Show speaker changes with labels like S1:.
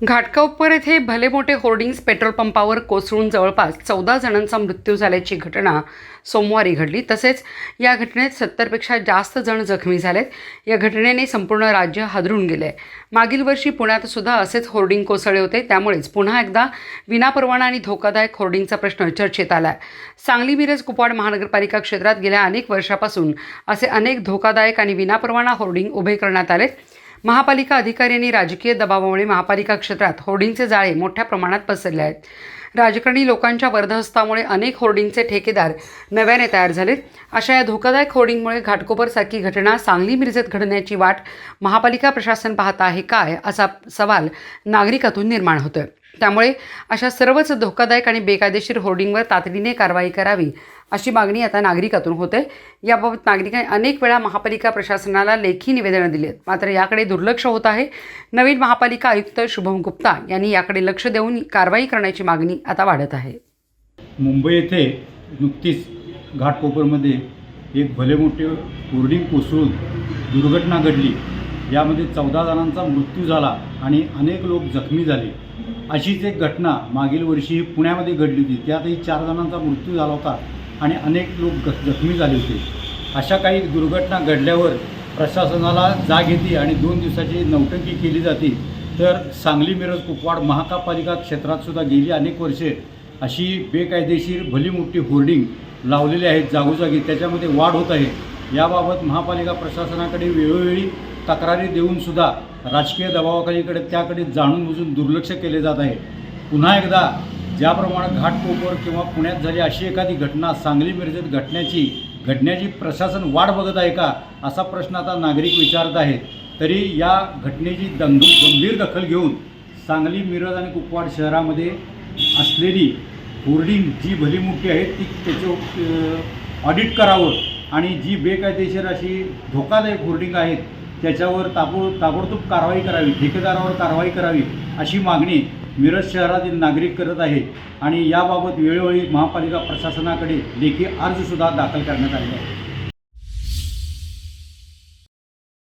S1: घाटकोपर येथे भले मोठे होर्डिंग्स पेट्रोल पंपावर कोसळून जवळपास चौदा जणांचा मृत्यू झाल्याची घटना सोमवारी घडली. तसेच या घटनेत सत्तरपेक्षा जास्त जण जखमी झालेत. या घटनेने संपूर्ण राज्य हादरून गेले मागील वर्षी पुण्यात सुद्धा असेच होर्डिंग कोसळले होते. त्यामुळेच पुन्हा एकदा विनापरवाना आणि धोकादायक होर्डिंगचा प्रश्न चर्चेत आला सांगली मिरज कुपवाड महानगरपालिका क्षेत्रात गेल्या अनेक वर्षापासून असे अनेक धोकादायक आणि विनापरवाना होर्डिंग उभे करण्यात आले महापालिका अधिकाऱ्यांनी राजकीय दबावामुळे महापालिका क्षेत्रात होर्डिंगचे जाळे मोठ्या प्रमाणात पसरले आहेत. राजकारणी लोकांच्या वर्धहस्तामुळे अनेक होर्डिंगचे ठेकेदार नव्याने तयार झालेत. अशा या धोकादायक होर्डिंगमुळे घाटकोपरसारखी घटना सांगली मिरजेत घडण्याची वाट महापालिका प्रशासन पाहत आहे काय असा सवाल नागरिकातून निर्माण होतोय. त्यामुळे अशा सर्वच धोकादायक आणि बेकायदेशीर होर्डिंगवर तातडीने कारवाई करावी अशी मागणी आता नागरिकातून होते. याबाबत नागरिकांनी अनेक वेळा महापालिका प्रशासनाला लेखी निवेदनं दिली आहेत. मात्र याकडे दुर्लक्ष होत आहे. नवीन महापालिका आयुक्त शुभम गुप्ता यांनी याकडे लक्ष देऊन कारवाई करण्याची मागणी आता वाढत आहे.
S2: मुंबई येथे नुकतीच घाटकोपरमध्ये एक भले मोठे होर्डिंग कोसळून दुर्घटना घडली. यामध्ये चौदा जणांचा मृत्यू झाला आणि अनेक लोक जखमी झाले. अशीच एक घटना मागील वर्षी पुण्यामध्ये घडली होती. त्यातही चार जणांचा मृत्यू झाला होता आणि अनेक लोक ग जखमी झाले होते. अशा काही दुर्घटना घडल्यावर प्रशासनाला जाग येते आणि दोन दिवसाची नौटंकी केली जाते. तर सांगली मिरज कुपवाड महापालिका क्षेत्रातसुद्धा गेली अनेक वर्षे अशी बेकायदेशीर भली मोठी होर्डिंग लावलेली आहेत जागोजागी. त्याच्यामध्ये वाढ होत आहे. याबाबत महापालिका प्रशासनाकडे वेळोवेळी तक्रारी देऊनसुद्धा राजकीय दबावाखालीकडे त्याकडे जाणून बुजून दुर्लक्ष केले जात आहे. पुन्हा एकदा ज्याप्रमाणे घाटकोपर किंवा पुण्यात झाली अशी एखादी घटना सांगली मिरजेत घटण्याची घडण्याची प्रशासन वाट बघत आहे का असा प्रश्न आता नागरिक विचारत आहेत. तरी या घटनेची दंग गंभीर दखल घेऊन सांगली मिरज आणि कुपवाड शहरामध्ये असलेली होर्डिंग जी भली मोठी ती त्याचं ऑडिट करावं आणि जी बेकायदेशीर अशी धोकादायक होर्डिंग आहेत त्याच्यावर ताबो ताबडतोब कारवाई करावी ठेकेदारावर कारवाई करावी अशी मागणी मिरज शहरातील नागरिक करत आहे. आणि याबाबत वेळोवेळी महापालिका प्रशासनाकडे लेखी अर्जसुद्धा दाखल करण्यात आले आहे.